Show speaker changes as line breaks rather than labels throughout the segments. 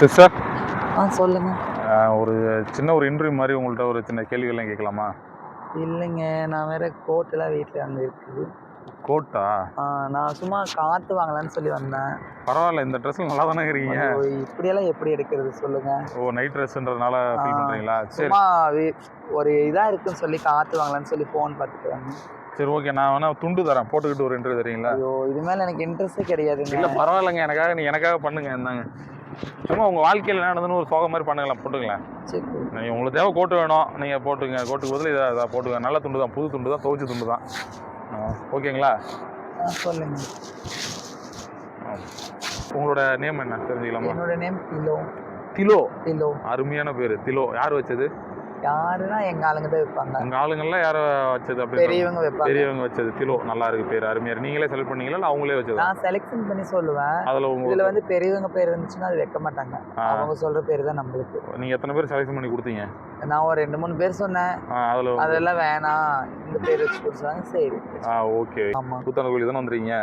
Sister?
ஆ சொல்லுங்க.
ஒரு சின்ன ஒரு இன்டர்வியூ மாதிரி உங்கள்கிட்ட ஒரு சின்ன கேள்விகள்லாம் கேட்கலாமா?
இல்லைங்க நான் வேற கோட்டெல்லாம் வீட்டில் அங்கே இருக்குது.
கோட்டா
நான் சும்மா காற்று வாங்கலாம்னு சொல்லி வந்தேன்.
பரவாயில்ல இந்த ட்ரெஸ்ஸில் நல்லா தானே இருக்கீங்க.
இப்படியெல்லாம் எப்படி எடுக்கிறது சொல்லுங்க.
ஓ நைட் ட்ரெஸ்ன்றதுனால ஃபீல் சரி.
சும்மா ஒரு இதாக இருக்குன்னு சொல்லி காற்று வாங்கலாம்னு சொல்லி ஃபோன் பார்த்துட்டு
சரி ஓகே நான் வேணா துண்டு தரேன். போட்டுக்கிட்டு ஒரு இன்டர்வியூ தரீங்களா?
ஐயோ இது மேலே எனக்கு இன்ட்ரெஸ்டே கிடையாதுங்க.
இல்லை பரவாயில்லைங்க. எனக்காக நீ எனக்காக பண்ணுங்க என்னங்க சும்மா உங்கள் வாழ்க்கையில் என்ன நடந்ததுன்னு ஒரு சோகம் மாதிரி பண்ணுங்களேன் போட்டுங்களேன். நீங்கள் உங்களுக்கு தேவை கோட்டு வேணும் நீங்கள் போட்டுங்க. கோட்டுக்கு பதில் இதை இதை போட்டுங்க. நல்ல துண்டு தான் புது துண்டு தான் துவைச்ச துண்டு தான். ஓகேங்களா?
சொல்லுங்க.
உங்களோட நேம் என்ன? தெரிஞ்சுக்கலாமா?
என்னோட நேம் திலோ.
திலோ.
திலோ.
அருமையான பேர் திலோ. யார் வச்சது?
யாருன்னா எங்க ஆளுங்க தான் வைப்பாங்க
உங்க ஆளுங்கள்லாம் யார வச்சது அப்படி
பெரியவங்க வைப்பாங்க
பெரியவங்க வச்சது. திலோ நல்லா இருக்கு பேர் அருமையா. நீங்களே செலக்ட் பண்ணீங்களா இல்லை அவங்களே வச்சதா?
நான் செலெக்ஷன் பண்ணி சொல்லுவேன்.
அதுல உங்க
இதுல வந்து பெரியவங்க பேர் இருந்துச்சுன்னா அது வைக்க மாட்டாங்க. அவங்க சொல்ற பேர் தான் நம்மளுக்கு.
நீங்க எத்தனை பேர் செலக்ட் பண்ணி கொடுத்தீங்க?
நான் ஒரு ரெண்டு மூணு பேர் சொன்னேன்.
அதுல
அதெல்லாம் வேணாம். இந்த பேர் வச்சு கொடுத்தாங்க சரி.
ஆ ஓகே.
ஆமா.
கூத்தான கோயில் தானே வந்துறீங்க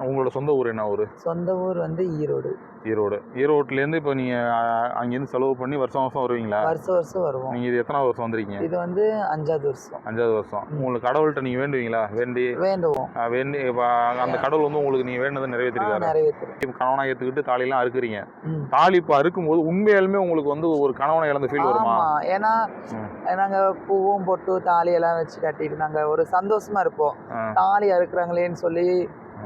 உங்களோட சொந்த ஊர் என்ன ஊர்?
சொந்த ஊர் வந்து ஈரோடு.
ஈரோடு. ஈரோட்லேருந்து இப்போ நீங்க ஆ, அங்கேருந்து செலவு பண்ணி வருஷம் வருஷம் வருவீங்களா?
வருஷம் வருஷம் வருவோம்.
நீங்க இது எத்தனாவது வருஷம் வந்துறீங்க
இது வந்து அஞ்சாவது வருஷம்.
அஞ்சாவது வருஷம். உங்களுக்கு கடவுள்கிட்ட நீங்க வேண்டுவீங்களா? வேண்டி?
வேண்டுவோம்.
வேண்டி இப்போ அந்த கடவுள் வந்து உங்களுக்கு நீங்க வேண்டதை நிறைவேற்றிருக்காரு
நிறைவேற்றுறோம்
கணவனா ஏத்துக்கிட்டு தாலிலாம் அறுக்குறீங்க. தாலி இப்போ அறுக்கும்போது உண்மையாலுமே உங்களுக்கு வந்து ஒரு கணவனை இழந்த ஃபீல் வருமா?
ஏன்னா
ம்.
நாங்க பூவும் பொட்டு தாலி எல்லாம் வச்சு கட்டிட்டு நாங்க ஒரு சந்தோஷமா இருப்போம். தாலி அறுக்குறாங்களேன்னு சொல்லி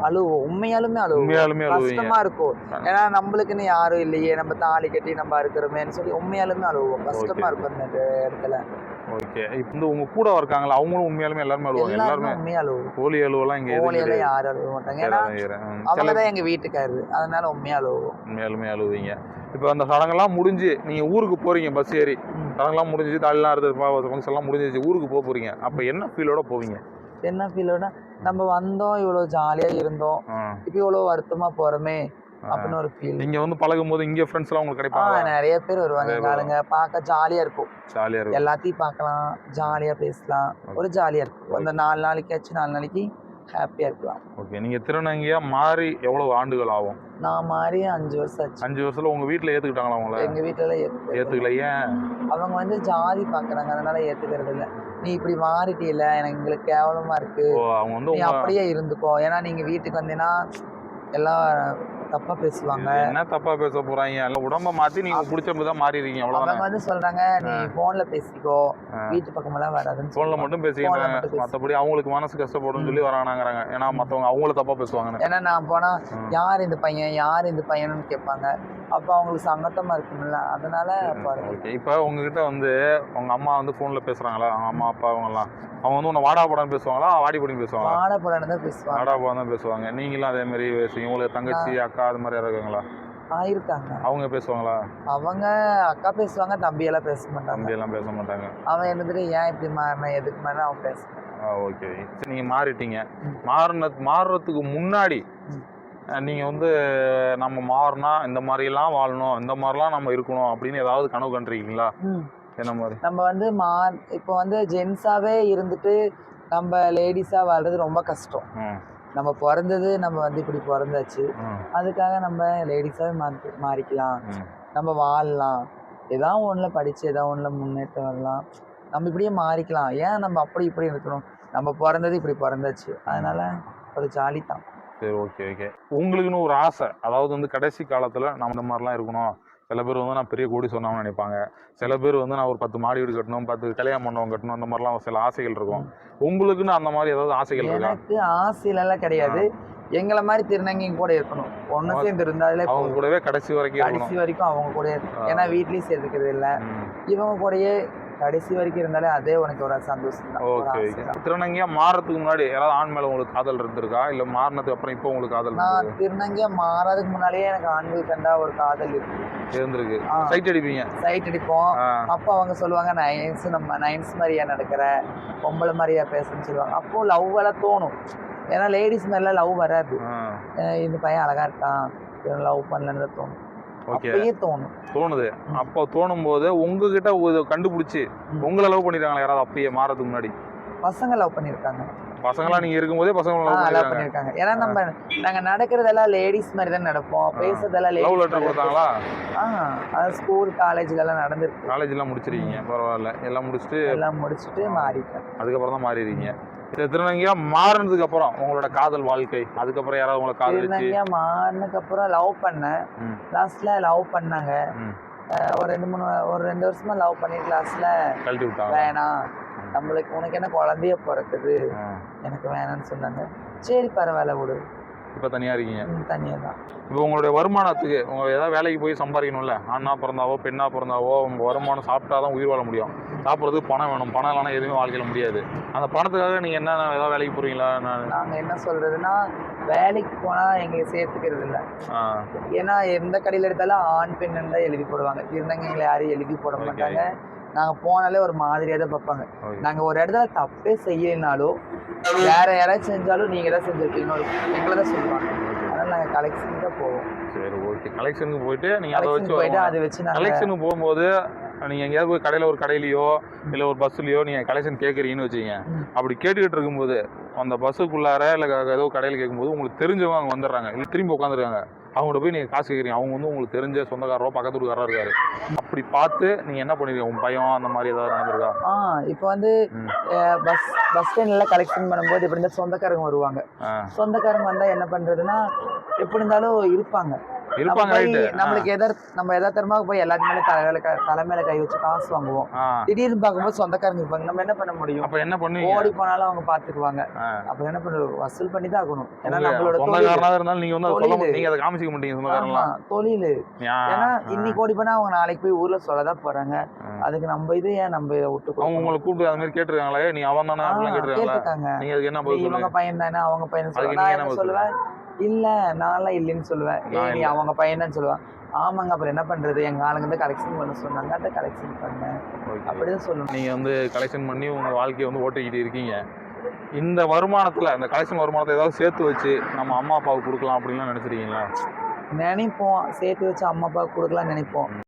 அழுவோம் உண்மையாலுமே அழுவோம்
உண்மையாலுமே
கஷ்டமா இருக்கும் ஏன்னா நம்மளுக்குன்னு யாரும் இல்லையே நம்ம தாலி கட்டி நம்ம அறுக்கிறோமேன்னு சொல்லி உண்மையாலுமே அழுவோம் கஷ்டமா. இருக்கும் அந்த இடத்துல
ஓகே இப்போ வந்து உங்க கூட இருக்காங்களா அவங்களும் உண்மையாலுமே எல்லாருமே அழுவாங்க
எல்லாருமே உண்மையா அழுவோம்
கோழி அழுவெல்லாம் இங்க
கோழியெல்லாம்
கிடையாது.
யாரும் அழுவ மாட்டாங்க ஏன்னா
வேற வேற. ம்.
அவங்க
சில
தான் எங்க வீட்டுக்காரரு அதனால உண்மையா அழுவோம்
உண்மையாலுமே அழுவீங்க இப்போ அந்த சடங்கெல்லாம் முடிஞ்சு நீங்க ஊருக்கு போறீங்க பஸ் ஏறி. சடங்கெல்லாம் முடிஞ்சு தாலிலாம் அறுத்து ஃபங்க்ஷன் எல்லாம் முடிஞ்சிச்சு ஊருக்கு போக போறீங்க அப்போ என்ன ஃபீலோட போவீங்க
என்ன ஃபீல்னா நம்ம வந்தோம் இவ்வளவு ஜாலியா இருந்தோம். இப்போ இவ்வளவு வருத்தமா போறோமே. அப்படின்னு ஒரு ஃபீல்
நீங்க வந்து பழகும் போது இங்க ஃப்ரெண்ட்ஸ் எல்லாம் உங்களுக்கு கிடைப்பாங்க
நிறைய பேர் வருவாங்க. எங்க ஆளுங்க பார்க்க ஜாலியா இருக்கும்.
ஜாலியா இருக்கும்.
எல்லாத்தையும் பார்க்கலாம் ஜாலியா பேசலாம். ஒரு ஜாலியா இருக்கும். அந்த நாலு நாளைக்கு ஆச்சு நாலு நாளைக்கு ஹாப்பியா இருக்கலாம்.
ஓகே நீங்க திருநங்கையா மாறி எவ்வளவு ஆண்டுகள் ஆகும்?
நான் மாறி அஞ்சு வருஷம் ஆச்சு.
அஞ்சு வருஷத்துல உங்க வீட்ல ஏத்துக்கிட்டாங்களா உங்களை?
எங்க வீட்டுல ஏத்துக்கல.
ஏத்துக்கல ஏன்?
அவங்க வந்து ஜாதி பாக்குறாங்க அதனால ஏத்துக்கிறது இல்ல. நீ இப்படி மாறிட்டீல எனக்கு எங்களுக்கு கேவலமா இருக்கு.
ஓ அவங்க வந்து
அப்படியே இருந்துக்கோ. ஏன்னா நீங்க வீட்டுக்கு வந்தீங்கன்னா எல்லாம் தப்பா பேசுவாங்க.
என்ன தப்பா பேச போறாங்க? எல்லாம் உடம்ப மாத்தி நீங்க பிடிச்ச தான் மாறிடுறீங்க.
அவங்க
அவ்வளவுதானே
வந்து சொல்றாங்க நீ போன்ல பேசிக்கோ. வீட்டு பக்கமெல்லாம் வராதுன்னு
போன்ல. மட்டும் பேசிக்கிறாங்க மத்தபடி அவங்களுக்கு மனசு கஷ்டப்படும் சொல்லி வரானாங்கிறாங்க. ஏன்னா மத்தவங்க அவங்கள தப்பா பேசுவாங்கன்னு.
ஏன்னா நான் போனா. யார் இந்த பையன்? யார் இந்த பையன்னு கேட்பாங்க. அப்ப அவங்களுக்கு சங்கட்டமா இருக்கும்ல. அதனால
ஓகே. இப்போ உங்ககிட்ட வந்து உங்க அம்மா வந்து போன்ல பேசுறாங்களா? அவங்க அம்மா அப்பா அவங்க எல்லாம் அவங்க வந்து உன்னை வாடா படம் பேசுவாங்களா? வாடி படம் பேசுவாங்களா?
வாட படம் தான் பேசுவாங்க.
வாடா படம் தான் பேசுவாங்க. நீங்களும் அதே மாதிரி பேசுவீங்க உங்களுக்கு தங்கச்சி அக்கா அது மாதிரி யாராவது இருக்காங்களா?
ஆயிருக்காங்க
அவங்க பேசுவாங்களா?
அவங்க அக்கா பேசுவாங்க தம்பி எல்லாம் பேச மாட்டாங்க.
தம்பி எல்லாம் பேச மாட்டாங்க.
அவன் இருந்துட்டு ஏன் இப்படி மாறின எதுக்கு மாறின அவன் பேச
ஓகே. சரி நீங்க மாறிட்டீங்க. மாறின மாறுறதுக்கு முன்னாடி
ம்.
அஹ், நீங்க வந்து நம்ம மாறினா இந்த மாதிரிலாம் வாழணும் இந்த மாதிரிலாம் நம்ம இருக்கணும் அப்படின்னு ஏதாவது கனவு கண்டிருக்கீங்களா?
ம்.
என்ன மாதிரி?
நம்ம வந்து மா இப்போ வந்து ஜென்ஸாவே இருந்துட்டு நம்ம லேடிஸா வாழ்றது ரொம்ப கஷ்டம்.
ம்,
நம்ம பிறந்தது நம்ம வந்து இப்படி பிறந்தாச்சு. அதுக்காக நம்ம லேடிஸாவே மாற்றி மாறிக்கலாம். நம்ம வாழலாம். ஏதாவது ஒன்றில் படித்து ஏதாவது ஒன்றில் முன்னேற்றம் வரலாம். நம்ம இப்படியே மாறிக்கலாம். ஏன் நம்ம அப்படி இப்படி இருக்கணும்? நம்ம பிறந்தது இப்படி பிறந்தாச்சு. அதனால ஒரு ஜாலி தான்
சரி ஓகே ஓகே உங்களுக்குன்னு ஒரு ஆசை. அதாவது வந்து கடைசி காலத்தில் நம்ம இந்த மாதிரிலாம் இருக்கணும். சில பேர் வந்து நான் பெரிய கோடி சொன்னாங்கன்னு நினைப்பாங்க. சில பேர் வந்து நான் ஒரு பத்து மாடி வீடு கட்டணும் பத்து கல்யாணம் மண்டபம் கட்டணும் அந்த மாதிரிலாம் சில ஆசைகள் இருக்கும். உங்களுக்குன்னு அந்த மாதிரி ஏதாவது ஆசைகள் இருக்கா?
எனக்கு ஆசையிலலாம் கிடையாது. எங்களை மாதிரி திருநங்கையும் கூட இருக்கணும். ஒன்று சேர்ந்து இருந்தாலே
அவங்க. கூடவே கடைசி வரைக்கும்
கடைசி வரைக்கும் அவங்க கூட ஏன்னா வீட்லயும் சேர்த்துக்கிறது இல்லை. இவங்க கூடயே கடைசி வரைக்கும் இருந்தாலே அதே உனக்கு ஒரு சந்தோஷம் தான்.
ஓகே. திருநங்கையா மாறதுக்கு முன்னாடி யாராவது ஆண் மேல உங்களுக்கு காதல் இருந்திருக்கா? இல்ல மாறினதுக்கு அப்புறம் இப்போ உங்களுக்கு காதல்
நான்? திருநங்கையா மாறாதுக்கு முன்னாலேயே எனக்கு ஆண்கள் கண்டா ஒரு காதல் இருக்கு.
இருந்திருக்கு. சைட் அடிப்பீங்க.
சைட் அடிப்போம். அப்போ அவங்க சொல்லுவாங்க நைன்ஸ் நம்ம நைன்ஸ் மாதிரியா நடக்கிற? பொம்பளை மாதிரியா பேசுன்னு சொல்லுவாங்க. அப்போ லவ் எல்லாம் தோணும். ஏன்னா லேடிஸ் மேல லவ் வராது. இந்த பையன் அழகா இருக்கான். லவ் பண்ணலன்னு தோணும்.
ஓகே
அப்பயே தோணும்.
தோணுது. அப்போ தோணும் போது உங்ககிட்ட கண்டுபிடிச்சி. உங்களை லவ் பண்ணிருக்காங்களா? யாராவது அப்பயே மாறதுக்கு முன்னாடி?
பசங்க லவ் பண்ணியிருக்காங்க
பசங்களாம் நீங்க இருக்கும்போதே பசங்க லவ் பண்ணிருக்காங்க.
ஏன்னா நம்ம நாங்க நடக்கிறதெல்லாம் லேடிஸ் மாதிரி தான் நடப்போம். பேசுறதெல்லாம்
லவ் லெட்டர் கொடுத்தாங்களா?
ஆ ஸ்கூல் காலேஜ்ல எல்லாம் நடந்திருக்கு.
காலேஜ் எல்லாம் முடிச்சிருக்கீங்க பரவாயில்ல. எல்லாம் முடிச்சுட்டு
எல்லாம் முடிச்சுட்டு மாறிட்டேன்
அதுக்கப்புறம் தான் மாறிடுறீங்க. திருநங்கையா மாறினதுக்கு அப்புறம் உங்களோட காதல் வாழ்க்கை அதுக்கப்புறம் யாராவது உங்களை காதலிச்சு?
திருநங்கையா மாறினதுக்கு அப்புறம் லவ் பண்ணேன். லாஸ்ட்ல லவ் பண்ணாங்க. ஒரு ரெண்டு மூணு ஒரு ரெண்டு வருஷமா லவ் பண்ணிட்டு லாஸ்ட்ல
கழட்டி விட்டாங்க
வேணாம். நம்மளுக்கு உனக்கு என்ன குழந்தைய பிறக்குது. எனக்கு வேணாம்னு சொன்னாங்க. சரி பரவாயில்ல விடு.
இப்ப தனியா இருக்கீங்க?
தனியாக தான்
இப்போ உங்களுடைய வருமானத்துக்கு உங்க ஏதாவது வேலைக்கு போய் சம்பாதிக்கணும்ல? ஆணா பிறந்தாவோ பெண்ணா பிறந்தாவோ உங்க வருமானம் சாப்பிட்டாதான் உயிர் வாழ முடியும். சாப்பிட்றதுக்கு பணம் வேணும். பணம் இல்லைனா எதுவுமே வாழ்க்கையில முடியாது. அந்த பணத்துக்காக நீங்க என்ன ஏதாவது வேலைக்கு போறீங்களா? நான்
நாங்க என்ன சொல்றதுன்னா வேலைக்கு போனா எங்களை சேர்த்துக்கிறது இல்லை. ஏன்னா எந்த கடையில் எடுத்தாலும் ஆண் பெண்ணுன்னு தான் எழுதி போடுவாங்க. இருந்தாங்க எங்களை யாரையும் எழுதி போட. மாட்டாங்க. நாங்க போனாலே ஒரு மாதிரியா தான் பார்ப்பாங்க
okay.
நாங்க ஒரு இடத்துல தப்பே செய்யலைனாலும் வேற யாராச்சும் செஞ்சாலும் நீங்க தான் செஞ்சிருப்பீங்க எங்களை தான் சொல்லுவாங்க. அதனால நாங்க கலெக்ஷன் தான் போவோம்.
சரி ஓகே கலெக்ஷனுக்கு போயிட்டு நீங்க அதை
கலெக்ஷன் போயிட்டு
வச்சு
அதை வச்சு நாங்க
கலெக்ஷனுக்கு போகும்போது நீங்க எங்கேயாவது போய் கடையில ஒரு கடையிலயோ இல்ல ஒரு பஸ்லயோ நீங்க கலெக்ஷன் கேட்குறீங்கன்னு வச்சுங்க. அப்படி கேட்டுக்கிட்டு இருக்கும்போது அந்த பஸ்ஸுக்குள்ளார இல்ல ஏதோ கடையில் கேட்கும்போது உங்களுக்கு தெரிஞ்சவங்க அங்க வந்துடுறாங்க. இல்ல திரும்பி உட்காந்துருக்காங்க அவங்கள்ட்ட போய் நீங்க காசு கேட்குறீங்க அவங்க வந்து உங்களுக்கு தெரிஞ்ச சொந்தக்காரரோ பக்கத்து வீட்டுக்காரரோ இருக்காரு. அப்படி பார்த்து நீங்க என்ன பண்ணுவீங்க உங்க பயம் அந்த மாதிரி ஏதாவது நடந்திருக்கா?
ஆ இப்போ வந்து. பஸ் பஸ் ஸ்டாண்ட்ல கலெக்ஷன் பண்ணும்போது இப்படி இருந்தால் சொந்தக்காரங்க வருவாங்க. சொந்தக்காரங்க வந்தா என்ன பண்றதுன்னா எப்படி இருந்தாலும் இருப்பாங்க.
இருப்பாங்க
நம்மளுக்கு எதர் நம்ம எதார்த்தமாக போய் எல்லாத்து மேலே தலையில க- தலை மேல கை வச்சு காசு வாங்குவோம். திடீர்னு பார்க்கும்போது சொந்தக்காரங்க இருப்பாங்க. நம்ம என்ன பண்ண முடியும்?
அப்ப என்ன பண்ணுவீங்க?
ஓடி போனாலும் அவங்க பாத்துக்குவாங்க. அப்ப என்ன பண்ணுவோம் வசூல் பண்ணி தான் ஆகணும். ஏன்னா நம்மளோட தொழில்.
சொந்தக்காரனா இருந்தாலும் நீங்க வந்து சொல்ல நீங்க அதை காமிச்சிக்க மாட்டீங்க
ஆமா
சொந்தக்காரன்லாம்
தொழில். ஏன்னா. இன்னைக்கு ஓடி போனா அவங்க நாளைக்கு போய் ஊர்ல சொல்லதான் போறாங்க. அதுக்கு நம்ம இது ஏன் நம்ம விட்டு
அவங்க? உங்களை கூப்பிட்டு அது மாதிரி கேட்டிருக்காங்களே நீ அவன் தானே
கேட்டிருக்காங்க
நீங்க அதுக்கு என்ன
இவங்க பையன் தானே அவங்க பையன் சொல்லுவேன்? இல்ல நான்லாம் இல்லைன்னு சொல்லுவேன். நீ. அவங்க பையன் தான் சொல்லுவான். ஆமாங்க அப்புறம் என்ன பண்றது? எங்க ஆளுங்க தான் கலெக்ஷன் பண்ண சொன்னாங்க. அதை கலெக்ஷன் பண்ணேன். அப்படிதான் சொல்லணும்
நீங்க வந்து கலெக்ஷன் பண்ணி உங்க வாழ்க்கையை வந்து ஓட்டிக்கிட்டு இருக்கீங்க. இந்த வருமானத்துல இந்த கலெக்ஷன் வருமானத்தை ஏதாவது சேர்த்து வச்சு நம்ம அம்மா அப்பாவுக்கு கொடுக்கலாம் அப்படின்லாம் நினைச்சிருக்கீங்களா?
நினைப்போம். சேர்த்து வச்சு அம்மா அப்பா கொடுக்கலாம்னு நினைப்போம்.